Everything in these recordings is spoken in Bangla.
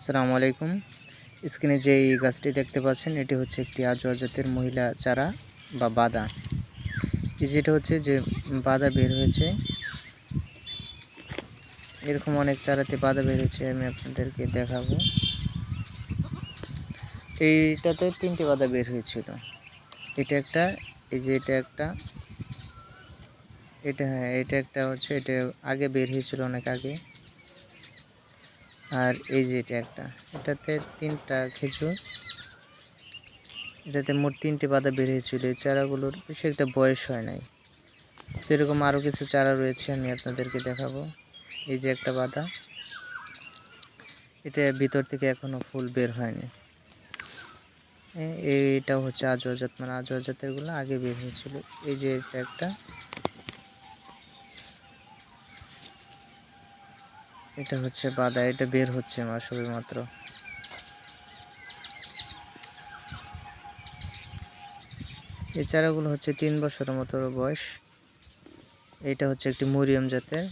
আসসালামু আলাইকুম। স্ক্রিনে যে এই গাছটি দেখতে পাচ্ছেন, এটি হচ্ছে একটি আজোয়া জাতের মহিলা চারা বা বাদা। যেটা হচ্ছে যে বাদা বের হয়েছে। এরকম অনেক চারাতে বাদা বের হয়েছে, আমি আপনাদেরকে দেখাবো। এইটাতে তিনটি বাদা বের হয়েছিল। এটা একটা, এই যে এটা একটা, এটা হ্যাঁ এটা একটা হচ্ছে, এটা আগে বের হয়েছিল অনেক আগে। আর এই যে এটা একটা, এটাতে তিনটা খেজুর, এটাতে মোট তিনটে পাতা বেরিয়েছিল এই চারাগুলোর বেশি একটা বয়স হয় নাই। তো এরকম আরও কিছু চারা রয়েছে, আমি আপনাদেরকে দেখাবো। এই যে একটা পাতা এটা ভিতর থেকে এখনও ফুল বের হয়নি। এ- এইটাও হচ্ছে আজোয়া জাত মানে আজোয়া জাতেরগুলো আগে বের হয়েছিল। এই যে এটা একটা এটা হচ্ছে বাদা, এটা বের হচ্ছে মা সবে মাত্র। এই চারাগুলো হচ্ছে তিন বছরের মতো বয়স। এটা হচ্ছে একটি মরিয়ম জাতের।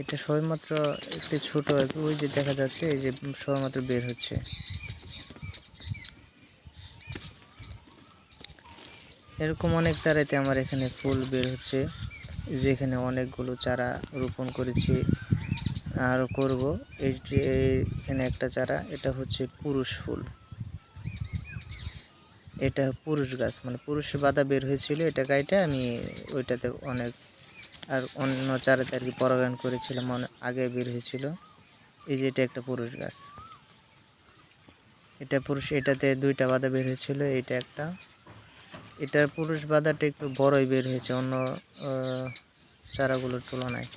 এটা সবেমাত্র একটি ছোট, ওই যে দেখা যাচ্ছে, এই যে সবেমাত্র বের হচ্ছে। এরকম অনেক চারাতে আমার এখানে ফুল বের হচ্ছে এই যে এখানে অনেকগুলো চারা রোপণ করেছি। আরও করব। এখানে একটা চারা, এটা হচ্ছে পুরুষ ফুল। এটা পুরুষ গাছ মানে পুরুষ বাদা বের হয়েছিল এটা গাইটা, আমি ওইটাতে অনেক আর অন্য চারাতে আর কি পরাগায়ন করেছিলাম আগে বের হয়েছিল। এই যে এটা একটা পুরুষ গাছ। এটা পুরুষ, এটাতে দুইটা বাদা বের হয়েছিল এটা একটা। এটার পুরুষ বাদাটা একটু বড়ই বের হয়েছে অন্য চারাগুলোর তুলনায়।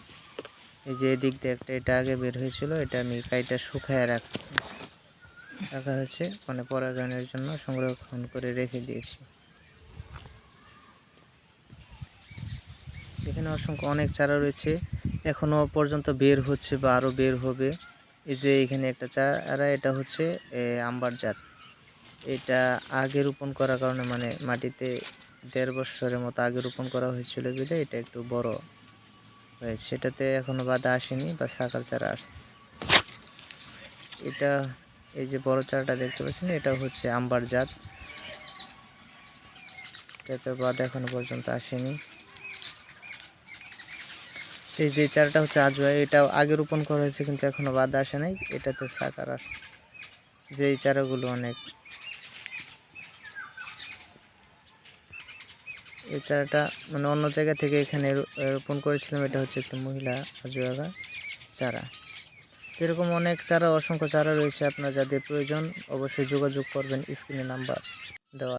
এই যে এদিক দিয়ে একটা, এটা আগে বের হয়েছিল, এটা আমি কাইটা শুকায় রাখ, রাখা হয়েছে। মানে পরাগায়নের জন্য সংরক্ষণ করে রেখে দিয়েছি। এখানে অসংখ্য অনেক চারা রয়েছে। এখনও পর্যন্ত বের হচ্ছে বা আরও বের হবে। এই যে এখানে একটা চারা, এটা হচ্ছে আম্বার জাত। এটা আগে রোপণ করার কারণে মানে মাটিতে দেড় বছরের মতো আগে রোপণ করা হয়েছিল বলে এটা একটু বড় সেটাতে এখনও বাধা আসেনি, বা সাকার চারা আসছে। এটা, এই যে বড় চারাটা দেখতে পাচ্ছেন, এটা হচ্ছে আম্বার জাত। এটাতে বাধা এখনও পর্যন্ত আসেনি। এই যে চারাটা হচ্ছে আজওয়া এটা আগে রোপণ করা হয়েছে কিন্তু এখনও বাধা আসে নাই, এটাতে সাকার আসছে। যে এই চারাগুলো অনেক এই চারাটা মানে অন্য জায়গা থেকে এখানে রোপণ করেছিলাম, এটা হচ্ছে একটা মহিলা আজুয়াগা চারা। এরকম অনেক চারা, অসংখ্য চারা রয়েছে, আপনার যাদের প্রয়োজন অবশ্যই যোগাযোগ করবেন, স্ক্রিনে নাম্বার দেওয়া